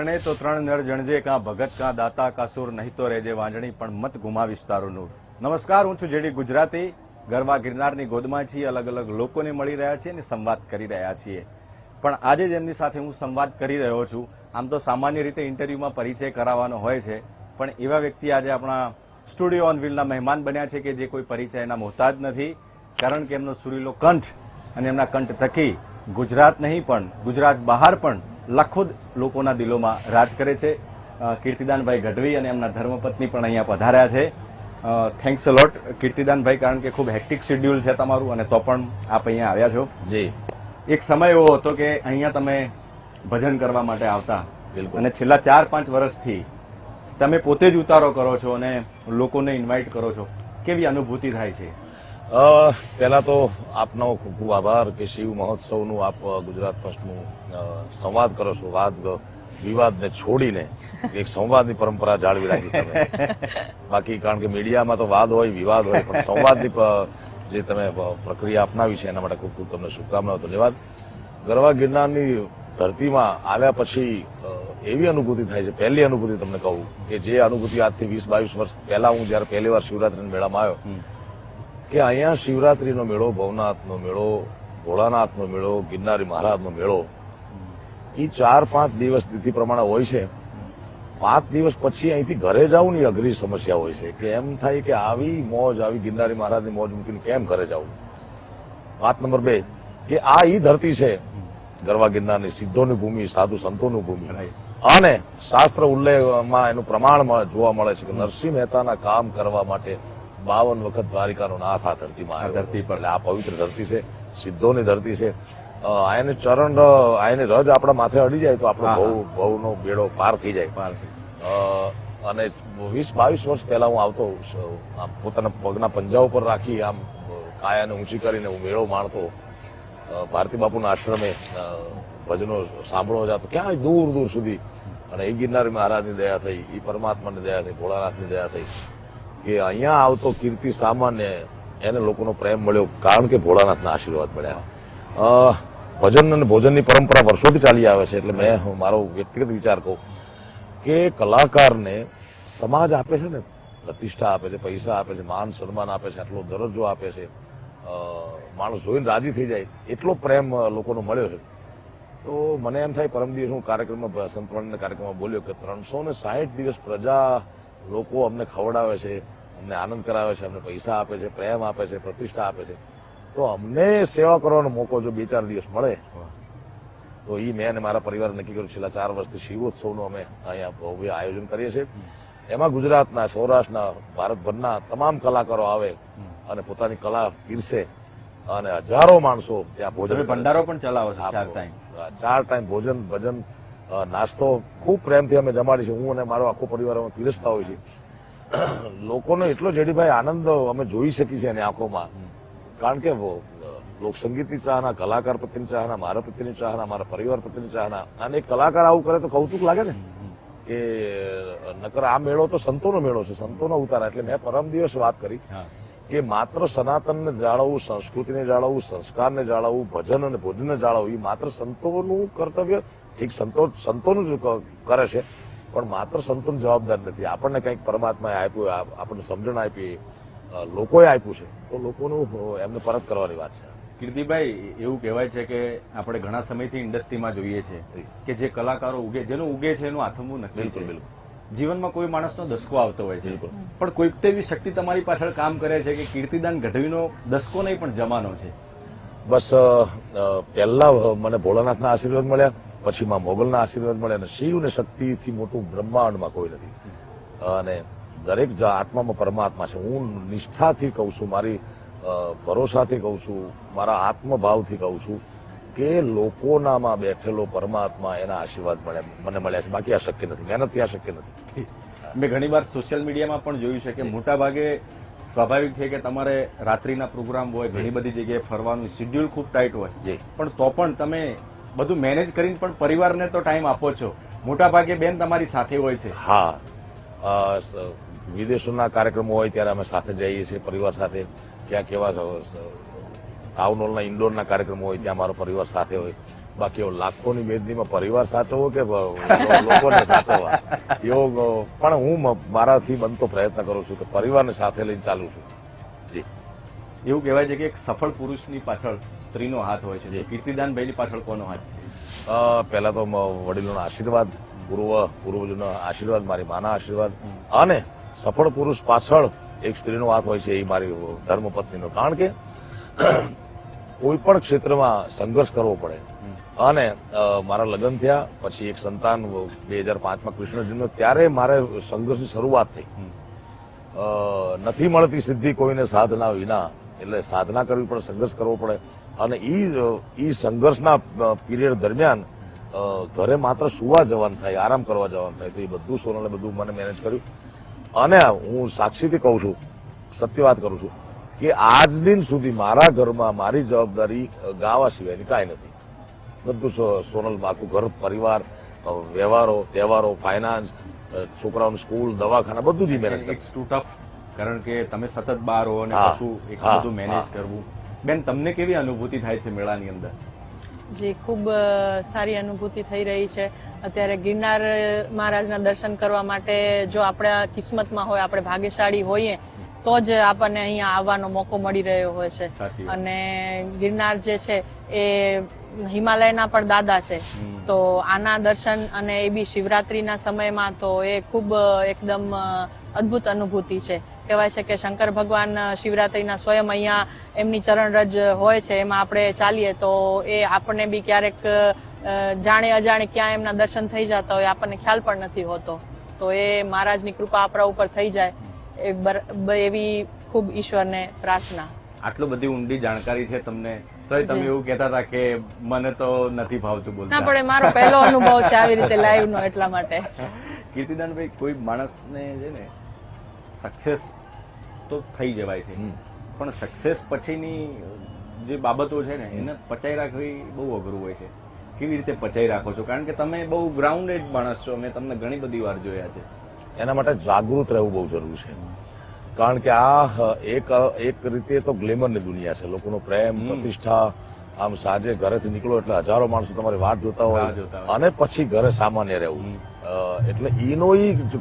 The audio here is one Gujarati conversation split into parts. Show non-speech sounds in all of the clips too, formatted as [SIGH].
જણે તો ત્રણ નર જણજે કાં ભગત કાં દાતા કાં સુર નહીં તો રહેજે વાંજણી, પણ મત ગુમાવીશ તારું નમસ્કાર, હું છું જેડી ગુજરાતી. ગરવા ગિરનારની ગોદમાં છીએ, અલગ અલગ લોકોને મળી રહ્યા છીએ અને સંવાદ કરી રહ્યા છીએ. પણ આજે જ એમની સાથે હું સંવાદ કરી રહ્યો છું. આમ તો સામાન્ય રીતે ઇન્ટરવ્યુમાં પરિચય કરાવવાનો હોય છે, પણ એવા વ્યક્તિ આજે આપણા સ્ટુડિયો ઓન વ્હીલના મહેમાન બન્યા છે કે જે કોઈ પરિચયના મોહતાજ નથી. કારણ કે એમનો સુરીલો કંઠ અને એમના કંઠ થકી ગુજરાત નહીં પણ ગુજરાત બહાર પણ લાખો લોકોના દિલોમાં રાજ કરે છે. કીર્તિદાનભાઈ ગઢવી અને એમના ધર્મપત્ની પણ અહીંયા પધાર્યા છે. થેન્ક્સ લોટ કીર્તિદાનભાઈ કારણ કે ખૂબ હેક્ટિક શેડ્યુલ છે તમારું અને તો પણ આપ અહીંયા આવ્યા છો. જી. એક સમય એવો હતો કે અહીંયા તમે ભજન કરવા માટે આવતા. બિલકુલ. અને છેલ્લા ચાર પાંચ વર્ષથી તમે પોતે જ ઉતારો કરો છો અને લોકોને ઇન્વાઇટ કરો છો. કેવી અનુભૂતિ થાય છે? અ, પહેલા તો આપનો ખૂબ ખૂબ આભાર કે શિવ મહોત્સવનું આપ ગુજરાત ફર્સ્ટનું સંવાદ કરો છો. વાદ વિવાદને છોડીને એક સંવાદની પરંપરા જાળવી રાખી તમે. બાકી કારણ કે મીડિયામાં તો વાદ હોય, વિવાદ હોય, પણ સંવાદની જે તમે પ્રક્રિયા અપનાવી છે એના માટે ખૂબ ખૂબ તમને શુભકામનાઓ, ધન્યવાદ. ગરવા ગિરનારની ધરતીમાં આવ્યા પછી એવી અનુભૂતિ થાય છે, પહેલી અનુભૂતિ તમને કહું કે જે અનુભૂતિ આજથી વીસ બાવીસ વર્ષ પહેલા હું જયારે પહેલી વાર શિવરાત્રીના મેળામાં આવ્યો કે અહીંયા શિવરાત્રીનો મેળો ભવનાથનો મેળો ભોળાનાથનો મેળો ગિરનારી મહારાજનો મેળો એ ચાર પાંચ દિવસ તિથિ પ્રમાણે હોય છે. પાંચ દિવસ પછી અહીંથી ઘરે જવું ની અઘરી સમસ્યા હોય છે કે એમ થાય કે આવી મોજ આવી ગિરનારી મહારાજની મોજ મૂકીને કેમ ઘરે જવું વાત નંબર બે કે આ ઈ ધરતી છે ગરવા ગિરનારની સિદ્ધોની ભૂમિ સાધુ સંતોની ભૂમિ. અને શાસ્ત્ર ઉલ્લેખમાં એનું પ્રમાણ જોવા મળે છે કે નરસિંહ મહેતાના કામ કરવા માટે બાવન વખત દ્વારિકાનો નાથ આ ધરતીમાં આ ધરતી પર. આ પવિત્ર ધરતી છે સિદ્ધોની ધરતી છે. આને ચરણ આને રજ આપણા માથે અડી જાય તો આપણો બહુ બહુનો બેડો પાર થઈ જાય. પાર. અને વીસ બાવીસ વર્ષ પહેલા હું આવતો આમ પોતાના પગના પંજા ઉપર રાખી આમ કાયાને ઊંચી કરીને હું મેળો માણતો. ભારતી બાપુના આશ્રમે ભજનો સાંભળો જતો. ક્યાંય દૂર દૂર સુધી. અને એ ગિરનારી મહારાજની દયા થઈ એ પરમાત્માની દયા થઈ ભોળાનાથની દયા થઈ. કે અહીંયા આવતો કીર્તિ સામાન્ય એને લોકોનો પ્રેમ મળ્યો કારણ કે ભોળાનાથના આશીર્વાદ મળ્યા. ભજન અને ભોજનની પરંપરા વર્ષોથી ચાલી આવે છે એટલે મેં મારો વ્યક્તિગત વિચાર કહું કે કલાકારને સમાજ આપે છે ને, પ્રતિષ્ઠા આપે છે, પૈસા આપે છે, માન સન્માન આપે છે, આટલો દરજ્જો આપે છે માણસ જોઈને રાજી થઈ જાય, એટલો પ્રેમ લોકોનો મળ્યો છે. તો મને એમ થાય પરમ દિવસ હું કાર્યક્રમમાં સંતવાણીના કાર્યક્રમમાં બોલ્યો કે ત્રણસો ને સાહીઠ દિવસ પ્રજા લોકો અમને ખવડાવે છે અમને આનંદ કરાવે છે અમને પૈસા આપે છે પ્રેમ આપે છે પ્રતિષ્ઠા આપે છે. તો અમને સેવા કરવાનો મોકો જો બે ચાર દિવસ મળે તો એ મેં અને મારા પરિવાર નક્કી કર્યું છેલ્લા ચાર વર્ષથી શિવોત્સવનું અમે અહીંયા ભવ્ય આયોજન કરીએ છીએ. એમાં ગુજરાતના સૌરાષ્ટ્રના ભારતભરના તમામ કલાકારો આવે અને પોતાની કલા પીરસે અને હજારો માણસો ત્યાં ભોજન. ભંડારો પણ ચલાવો છો ચાર ટાઈમ ચાર ટાઈમ ભોજન ભજન નાસ્તો ખૂબ પ્રેમથી અમે જમાડી છે હું અને મારો આખો પરિવાર અમે પીરસતા હોય છે [CLEARS THROAT] લોકોનો એટલો જેડીભાઈ આનંદ અમે જોઈ શકીએ છીએ એની આંખોમાં. કારણ કે લોકસંગીતની ચાહના કલાકાર પ્રત્યેની ચાહના મારા પ્રત્યેની ચાહના મારા પરિવાર પ્રત્યેની ચાહના. અને એક કલાકાર આવું કરે તો કૌતુક લાગે ને? કે નકર આ મેળો તો સંતોનો મેળો છે સંતોનો ઉતારા. એટલે મેં પરમ દિવસ વાત કરી કે માત્ર સનાતનને જાળવવું સંસ્કૃતિને જાળવવું સંસ્કારને જાળવવું ભજન અને ભોજનને જાળવવું એ માત્ર સંતોનું કર્તવ્ય ઠીક સંતો સંતોનું જ કરે છે પણ માત્ર સંતોન જવાબદાર નથી આપણને કંઈક પરમાત્માએ આપ્યું આપણને સમજણ આપી લોકોએ આપ્યું છે તો લોકોનું એમને પરત કરવાની વાત છે કીર્તિભાઈ એવું કહેવાય છે કે આપણે ઘણા સમયથી ઇન્ડસ્ટ્રીમાં જોઈએ છે કે જે કલાકારો ઉગે જેનું ઉગે છે એનું આથમવું બિલકુલ, છે. બિલકુલ. જીવનમાં કોઈ માણસનો દસકો આવતો હોય છે બિલકુલ. પણ કોઈક તો એવી શક્તિ તમારી પાછળ કામ કરે છે કે કીર્તિદાન ગઢવીનો દસકો નહીં પણ જમાનો છે બસ પહેલા મને ભોળાનાથના આશીર્વાદ મળ્યા પછી માં મોગલના આશીર્વાદ મળે અને શિવ ને શક્તિથી મોટું બ્રહ્માંડમાં કોઈ નથી. અને દરેક આત્મામાં પરમાત્મા છે. હું નિષ્ઠાથી કહું છું મારી ભરોસાથી કહું છું મારા આત્મભાવથી કહું છું કે લોકોનામાં બેઠેલો પરમાત્મા એના આશીર્વાદ મળે મને મળ્યા છે. બાકી આ શક્ય નથી. મહેનતથી આ શક્ય નથી. મેં ઘણી વાર સોશિયલ મીડિયામાં પણ જોયું છે કે મોટા ભાગે સ્વાભાવિક છે કે તમારે રાત્રિના પ્રોગ્રામ હોય ઘણી બધી જગ્યાએ ફરવાનું શિડ્યુલ ખૂબ ટાઈટ હોય. પણ તો પણ તમે બધું મેનેજ કરીને પણ પરિવારને તો ટાઈમ આપો છો. મોટા ભાગે બેન તમારી સાથે હોય છે. હા. વિદેશોના કાર્યક્રમો હોય ત્યારે અમે સાથે જઈએ છીએ પરિવાર સાથે. ક્યાં કેવા ટાઉન હોલના ઇન્ડોરના કાર્યક્રમો હોય ત્યાં મારો પરિવાર સાથે હોય. બાકી લાખોની મેદનીમાં પરિવાર સાચવવો કે લોકોને સાચવવા એવો પણ હું મારાથી બનતો પ્રયત્ન કરું છું કે પરિવારને સાથે લઈને ચાલુ છું. એવું કહેવાય છે કે એક સફળ પુરુષની પાછળ સ્ત્રીનો હાથ હોય છે. જી. કીર્તિદાન ભાઈની પાછળ કોનો હાથ છે? પહેલા તો વડીલોનો વડીલોના આશીર્વાદ પૂર્વ પૂર્વજોનો આશીર્વાદ મારી માના આશીર્વાદ અને સફળ પુરુષ પાછળ એક સ્ત્રીનો હાથ હોય છે એ મારી ધર્મપત્નીનો. કારણ કે કોઈ પણ ક્ષેત્રમાં સંઘર્ષ કરવો પડે. અને મારા લગ્ન થયા પછી એક સંતાન બે હજાર પાંચમાં કૃષ્ણ જન્મ ત્યારે મારે સંઘર્ષની શરૂઆત થઈ. નથી મળતી સિદ્ધિ કોઈને સાધના વિના. એટલે સાધના કરવી પડે સંઘર્ષ કરવો પડે. અને એ એ સંઘર્ષના પીરિયડ દરમિયાન ઘરે માત્ર સુવા જવાનું થાય આરામ કરવા જવાનું થાય તો એ બધું સોનલે બધું મને મેનેજ કર્યું. અને હું સાક્ષીથી કહું છું સત્ય વાત કરું છું કે આજ દિન સુધી મારા ઘરમાં મારી જવાબદારી ગાવા સિવાયની કાંઈ નથી. બધું સોનલ આખું ઘર પરિવાર વ્યવહારો તહેવારો ફાઇનાન્સ છોકરાઓની સ્કૂલ દવાખાના બધું જ મેનેજ ટુ ટફ કારણ કે તમે સતત બહાર હો અને. પાછું એક બધું મેનેજ કરવું. બેન તમને કેવી અનુભૂતિ થાય છે મેળાની અંદર? જે ખૂબ સારી અનુભૂતિ થઈ રહી છે. અત્યારે ગિરનાર મહારાજના દર્શન કરવા માટે જો આપણા કિસ્મતમાં હોય આપણે ભાગ્યશાળી હોઈએ તો જ આપણને અહીંયા આવવાનો મોકો મળી રહ્યો હોય છે. અને ગિરનાર જે છે એ હિમાલયના પણ દાદા છે. તો આના દર્શન અને એ બી શિવરાત્રીના સમયમાં તો એ ખૂબ એકદમ અદ્ભુત અનુભૂતિ છે. કહેવાય છે કે શંકર ભગવાન શિવરાત્રિના સ્વયં અહીંયા એમની ચરણરજ હોય છે એમાં આપણે ચાલીએ તો એ આપણને બી ક્યારેક જાણે અજાણે ક્યાં એમના દર્શન થઈ જતા હોય આપણને ખ્યાલ પણ નથી હોતો. તો એ મહારાજની કૃપા આપણા ઉપર થઈ જાય એ એવી ખૂબ ઈશ્વરને પ્રાર્થના. આટલું બધી ઊંડી જાણકારી છે તમને. તો તમે એવું કહેતા હતા કે મને તો નથી ભાવતું ના પણ મારો પહેલો અનુભવ છે આવી રીતે લાઈવ નો એટલા માટે. [LAUGHS] કીર્તિદાનભાઈ કોઈ માણસને છે ને સક્સેસ તો થઈ જવાય છે. પણ સક્સેસ પછીની જે બાબતો છે ને એને પચાઈ રાખવી બહુ અઘરું હોય છે. કેવી રીતે પચાઈ રાખો છો? કારણ કે તમે બહુ ગ્રાઉન્ડેડ માણસ છો. મેં તમને ઘણી બધી વાર જોયા છે. એના માટે જાગૃત રહેવું બહુ જરૂરી છે. કારણ કે આ એક એક રીતે તો ગ્લેમરની દુનિયા છે. લોકોનો પ્રેમ પ્રતિષ્ઠા આમ સાંજે ઘરેથી નીકળો એટલે હજારો માણસો તમારી વાટ જોતા હોય. અને પછી ઘરે સામાન્ય રહેવું. એટલે ઈનો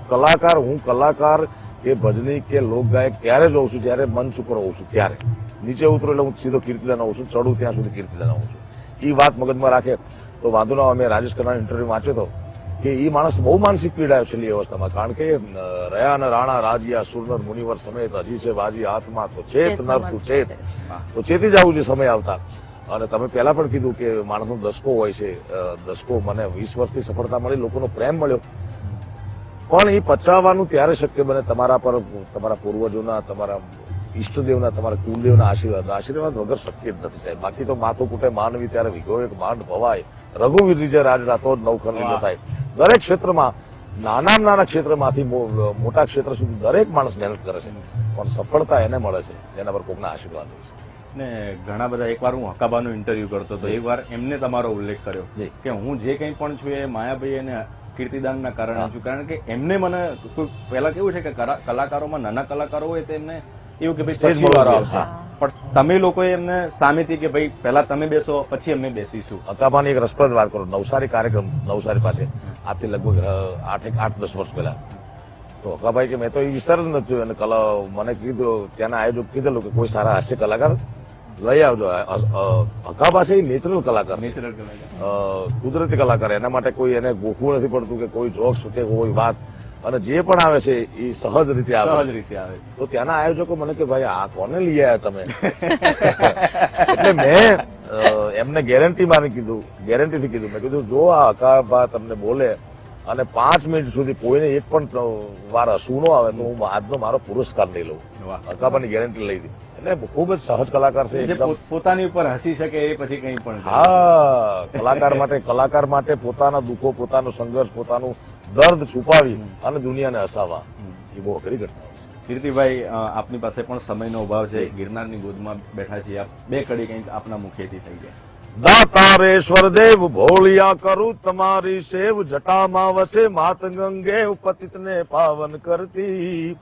કલાકાર હું કલાકાર કે ભજની કે લોકગાયક ત્યારે જોઉં છું જ્યારે મંચ ઉપર હોઉં છું ત્યારે. નીચે ઉતરો એટલે હું સીધો કીર્તિદાન હોઉં છું ચડું ત્યાં સુધી કીર્તિદાન હોઉં છું. એ વાત મગજમાં રાખે. તો વાંધો ના. મેં રાજેશ ખન્નાનો ઇન્ટરવ્યુ વાંચ્યો હતો કે એ માણસ બહુ માનસિક પીડાયો છેલ્લી અવસ્થામાં. કારણ કે રહ્યા ને રાણા રાજ્યા સુરનર મુનિવર સમેત હજી છે બાજી હાથમાં તો ચેત નર તું ચેત. તો ચેતી જવું છે સમય આવતા. અને તમે પહેલા પણ કીધું કે માણસનો દસકો હોય છે. દસકો મને વીસ વર્ષથી સફળતા મળી લોકોનો પ્રેમ મળ્યો. પણ એ પચાવવાનું ત્યારે શક્ય બને તમારા પર તમારા પૂર્વજોના તમારા ઈષ્ટદેવના તમારા કુલદેવના આશીર્વાદ. આશીર્વાદ વગર શક્ય જ નથી સાહેબ. બાકી તો માથું કૂટે માનવી ત્યારે વિગો એક માંડ ભવાય. રઘુવીર જે રાજડા તો જ નવખર લીલો થાય. દરેક ક્ષેત્રમાં નાના નાના ક્ષેત્રમાંથી મોટા ક્ષેત્ર સુધી દરેક માણસ મહેનત કરે છે. પણ સફળતા એને મળે છે જેના પર કોકના આશીર્વાદ હોય છે. ને ઘણા બધા એકવાર હું હકાબાનો ઇન્ટરવ્યુ કરતો હતો. એકવાર એમને તમારો ઉલ્લેખ કર્યો. કે હું જે કંઈ પણ છું એ માયાભાઈ અને કીર્તિદાનના કારણે છું. કારણ કે એમને મને કોઈ પહેલા કેવું છે કે કરા- કલાકારોમાં નાના કલાકારો હોય તો એમને એવું કે ભાઈ પછી વારો આવશે પણ તમે લોકોએ એમને સામેથી કે ભાઈ પહેલા તમે બેસો પછી અમે બેસીશું. અકાબાની એક રસપ્રદ વાત કરો. નવસારી કાર્યક્રમ નવસારી પાસે. આજથી લગભગ આઠ એક આઠ દસ વર્ષ પહેલા. તો અકાભાઈ કે મેં તો એ વિસ્તાર જ નથી અને કલા મને કીધું ત્યાંના આયોજક કીધેલું કે કોઈ સારા હાસ્ય કલાકાર લઈ આવજો. અ, એ નેચરલ કલાકાર નેચરલ કલાકાર. કુદરતી કલાકાર. એના માટે કોઈ એને ગોખવું નથી પડતું કે કોઈ જોક્સ કે કોઈ વાત. અને જે પણ આવે છે એ સહજ રીતે આવે. સહજ રીતે આવે. તો ત્યાંના આયોજકો મને કે ભાઈ આ કોને લઈ આવ્યા તમે? [LAUGHS] એટલે મેં એમને ગેરંટી માની કીધું ગેરંટી થી કીધું. મેં કીધું જો આ અકાબા તમને બોલે અને પાંચ મિનિટ સુધી કોઈને એક પણ વાર હસવું ન આવે તો હું આજનો મારો પુરસ્કાર નહીં લઉં. અકાબાની ગેરંટી લઈ હતી એટલે ખૂબ જ સહજ કલાકાર છે પોતાની ઉપર હસી શકે એ પછી કંઈ પણ. હા કલાકાર માટે કલાકાર માટે પોતાના દુઃખો પોતાનો સંઘર્ષ પોતાનું દર્દ છુપાવી અને દુનિયાને હસાવા એ બહુ અઘરી ઘટના છે. કીર્તિભાઈ આપની પાસે પણ સમયનો અભાવ છે. ગિરનારની ગોદમાં બેઠા છીએ આપ. બે કડી કંઈક આપના મુખેથી થઈ જાય. દાતારેશ્વર દેવ ભોળિયા કરું તમારી સેવ જટામાં વસે માત ગંગે પતિતને પાવન કરતી.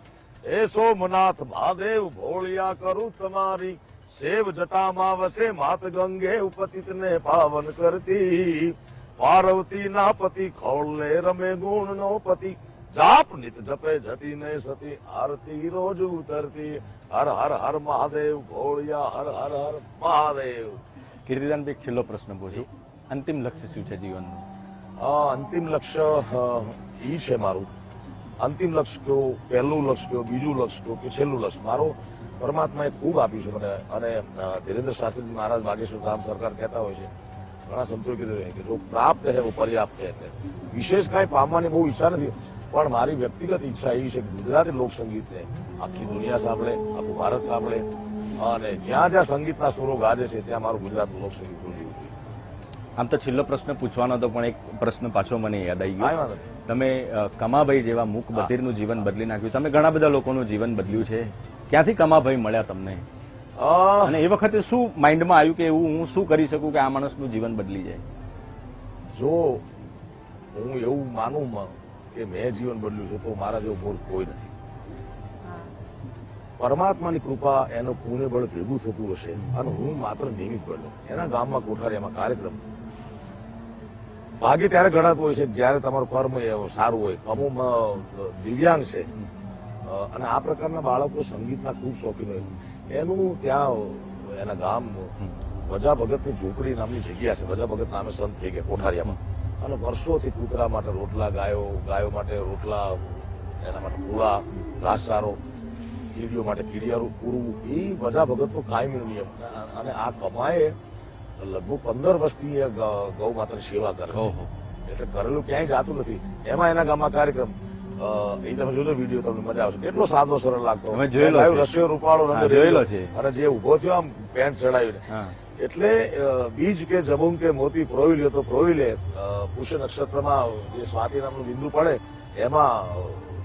એ સોમનાથ મહાદેવ ભોળિયા કરું તમારી સેવ જટામાં વસે માત ગંગે ઉપતિત ને પાવન કરતી. પાર્વતી ના પતિ ખોળલે રમે ગુણ નો પતિ જાપ નિત જપે જતી ને સતી આરતી રોજ ઉતરતી. હર હર હર મહાદેવ ભોળિયા હર હર હર મહાદેવ. કીર્તિદાન એક છેલ્લો પ્રશ્ન પૂછું. અંતિમ લક્ષ્ય શું છે જીવનનું? અંતિમ લક્ષ્ય ઈ છે મારું. અંતિમ લક્ષ્ય કયો પહેલું લક્ષ્ય કયો બીજું લક્ષ્ય કયો કે છેલ્લું લક્ષ્ય? મારો પરમાત્માએ ખૂબ આપ્યું છે મને. અને ધીરેન્દ્ર શાસ્ત્રીજી મહારાજ બાગેશ્વર ધામ સરકાર કહેતા હોય છે ઘણા સંતો કીધું કે જો પ્રાપ્ત છે વો પર્યાપ્ત છે એટલે. વિશેષ કાંઈ પામવાની બહુ ઈચ્છા નથી પણ મારી વ્યક્તિગત ઈચ્છા એવી છે કે ગુજરાતી લોકસંગીતને આખી દુનિયા સાંભળે આખું ભારત સાંભળે અને જ્યાં જ્યાં સંગીતના સુરો ગાજે છે ત્યાં મારું ગુજરાતનું લોકસંગીત જોઈએ આમ તો છેલ્લો પ્રશ્ન પૂછવાનો હતો પણ એક પ્રશ્ન પાછો મને યાદ આવી ગયો. તમે કમાભાઈ જેવા મૂક બધીરનું જીવન બદલી નાખ્યું. તમે ઘણા બધા લોકોનું જીવન બદલ્યું છે. ક્યાંથી કમાભાઈ મળ્યા તમને? અને એ વખતે શું માઇન્ડમાં આવ્યું કે એવું હું શું કરી શકું કે આ માણસનું જીવન બદલી જાય? જો હું એવું માનું કે મેં જીવન બદલ્યું છે તો મારા જેવો બોલ કોઈ નથી. પરમાત્માની કૃપા એનો પુણ્ય બળ ભેગું થતું હશે અને હું માત્ર નિમિત્ત બન્યો. એના ગામમાં કોઠારીયામાં કાર્યક્રમ ભાગ્ય ત્યારે ગણાતું હોય છે જ્યારે તમારું કર્મ સારું હોય. અમુક દિવ્યાંગ છે. અને આ પ્રકારના બાળકો સંગીતના ખૂબ શોખીન હોય. એનું ત્યાં, એના ગામ વજા ભગતની ઝૂંપડી નામની જગ્યા છે. વજા ભગત નામે સંત થઈ ગયા કોઠારિયામાં. અને વર્ષોથી કૂતરા માટે રોટલા, ગાયો ગાયો માટે રોટલા, એના માટે પૂળા ઘાસચારો, કીડીઓ માટે કીડિયારું પૂરવું એ વજા ભગતનો કાયમી નિયમ. અને આ કમાએ લગભગ પંદર વર્ષથી ગ- માતાની સેવા કરે એટલે ઘરેલું ક્યાંય જાતું નથી. એમાં એના ગામમાં કાર્યક્રમ એ તમે જોજો વીડિયો તમને મજા આવશે. કેટલો સાદો સરળ લાગતો. રસિયો રૂપાળો જોયેલો છે. અને જે ઊભો થયો આમ પેન્ટ ચડાવીને એટલે બીજ કે જબુંગ કે મોતી પ્રોવી લ્યો તો પ્રોવી લે. પુષ્ય નક્ષત્રમાં જે સ્વાતિ નામનું બિંદુ પડે એમાં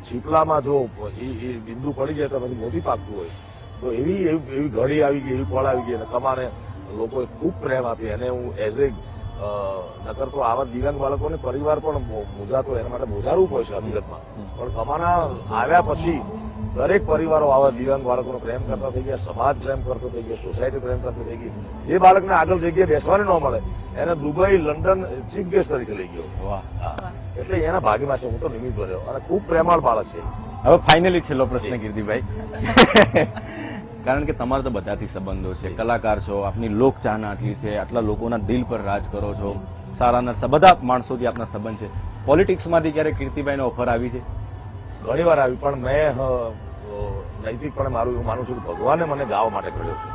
છીપલામાં જો એ બિંદુ પડી જાય તો પછી મોતી પાકતું હોય. તો એવી એવી ઘડી આવી ગઈ એવી પળ આવી ગઈ અને કમાને લોકોએ ખૂબ પ્રેમ આપી અને હું એઝ એ નકર તો આવા દિવ્યાંગ બાળકોને પરિવાર પણ મોજાતો એના માટે મૂંઝારવું પડે છે હકીકતમાં. પણ કમાના આવ્યા પછી દરેક પરિવારો આવા દિવ્યાંગ બાળકોનો પ્રેમ કરતા થઈ ગયા સમાજ પ્રેમ કરતો થઈ ગયો સોસાયટી પ્રેમ કરતી થઈ ગઈ. જે બાળકને આગળ જગ્યાએ બેસવાની ન મળે એને દુબઈ લંડન ચીફ ગેસ્ટ તરીકે લઈ ગયો. એટલે એના ભાગ્યમાં છે હું તો નિમિત્ત ભર્યો અને ખૂબ પ્રેમાળ બાળક છે. હવે ફાઇનલી છેલ્લો પ્રશ્ન કીર્તિભાઈ. કારણ કે તમારા તો બધાથી સંબંધો છે. કલાકાર છો આપની લોક ચાહના આટલી છે આટલા લોકોના દિલ પર રાજ કરો છો. સારા નરસા બધા માણસોથી આપના સંબંધ છે. પોલિટિક્સમાંથી ક્યારે કીર્તિભાઈને ઓફર આવી છે? ઘણી વાર આવી પણ મેં નૈતિકપણે મારું એવું માનું છું કે ભગવાને મને ગાવા માટે ઘડ્યો છે.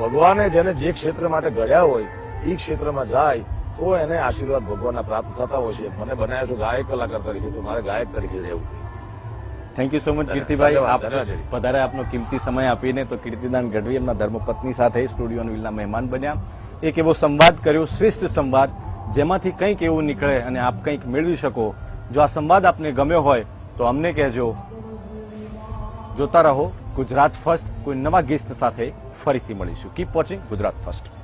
ભગવાને જેને જે ક્ષેત્ર માટે ઘડ્યા હોય એ ક્ષેત્રમાં જાય તો એને આશીર્વાદ ભગવાનના પ્રાપ્ત થતા હોય છે. મને બનાવ્યો છું ગાયક કલાકાર તરીકે તો મારે ગાયક તરીકે રહેવું. Thank you so much Kirtibhai. વધારે આપ. આપનો કિંમતી સમય આપીને તો કીર્તિદાન ગઢવી એમના ધર્મપત્ની સાથે સ્ટુડિયો વિલના મહેમાન બન્યા. એક એવો સંવાદ કર્યો શ્રેષ્ઠ સંવાદ જેમાંથી કંઈક એવું નીકળે અને આપ કંઈક મેળવી શકો. જો આ સંવાદ આપને ગમ્યો હોય તો અમને કહેજો. જોતા રહો ગુજરાત ફર્સ્ટ કોઈ નવા ગેસ્ટ સાથે ફરીથી મળીશું. Keep watching Gujarat first.